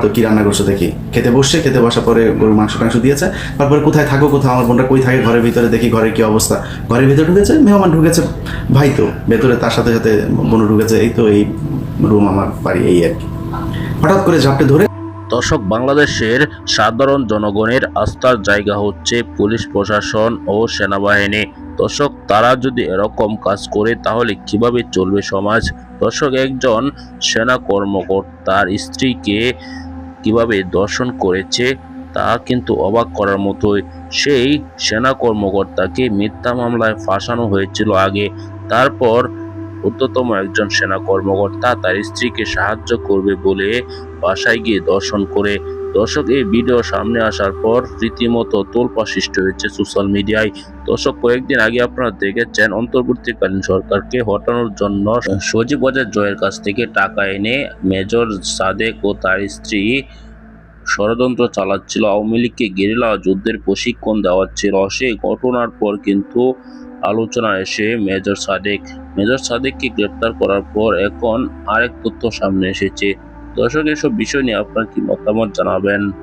তো কি রান্না করছ দেখি? খেতে বসছে, খেতে বসার পরে গরু মাংস টাংস দিয়েছে। তারপরে কোথায় থাকো, কোথাও আমার বোনটা কই থাকে, ঘরের ভিতরে দেখি ঘরের কি অবস্থা। ঘরের ভিতরে ঢুকেছে, মেহমান ঢুকেছে। ভাই তো, ভেতরে তার সাথে সাথে বোনও ঢুকেছে, এই তো এই রুম আমার বাড়ি, এই আর কি। হঠাৎ করে ঝাপটে ধরে দর্শক, বাংলাদেশের সাধারণ জনগণের আস্থার জায়গা হচ্ছে পুলিশ, প্রশাসন ও সেনাবাহিনী। দর্শক, তারা যদি এরকম কাজ করে, তাহলে কীভাবে চলবে সমাজ? দর্শক, একজন সেনা কর্মকর্তার স্ত্রীকে কীভাবে দর্শন করেছে, তা কিন্তু অবাক করার মতোই। সেই সেনা কর্মকর্তাকে মিথ্যা মামলায় ফাঁসানো হয়েছিল আগে। তারপর ঊর্ধ্বতম একজন সেনা কর্মকর্তা তার স্ত্রীকে সাহায্য করবে বলে বাসায় গিয়ে দর্শন করে। দর্শক, এই ভিডিও সামনে আসার পর রীতিমতো তোলপা সৃষ্টি হয়েছে সোশ্যাল মিডিয়ায়। দর্শক, কয়েকদিন আগে আপনারা দেখেছেন, অন্তর্বর্তীকালীন সরকারকে হটানোর জন্য সজীব বাজার জয়ের কাছ থেকে টাকা এনে মেজর সাদেক ও তার স্ত্রী ষড়যন্ত্র চালাচ্ছিল। আওয়ামী লীগকে গেরিলা যুদ্ধের প্রশিক্ষণ দেওয়াচ্ছিল সেই ঘটনার পর কিন্তু আলোচনা এসে মেজর সাদেক, মেজর সাদেককে গ্রেপ্তার করার পর এখন আরেক তথ্য সামনে এসেছে। দর্শক, এসব বিষয় নিয়ে আপনার কি মতামত জানাবেন?